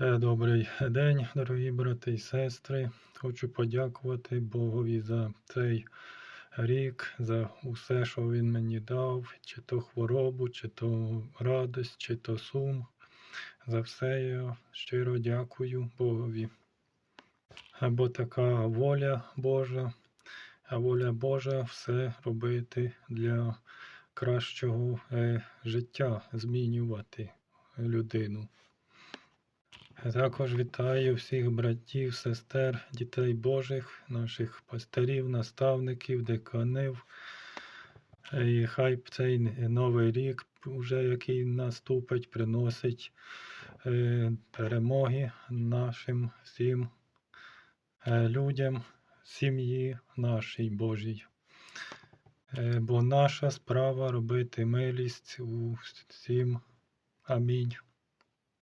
Е, Добрий день, дорогі брати і сестри. Хочу подякувати Богові за цей рік, за усе, що Він мені дав, чи то хворобу, чи то радость, чи то сум. За все я щиро дякую Богові. Бо така воля Божа, а воля Божа все робити для кращого е, життя, змінювати людину. Також вітаю всіх братів, сестер, дітей Божих, наших пастирів, наставників, деканів. І хай цей новий рік, уже який наступить, приносить е, перемоги нашим всім е, людям, сім'ї нашій Божій. Е, Бо наша справа робити милість у всім. Амінь.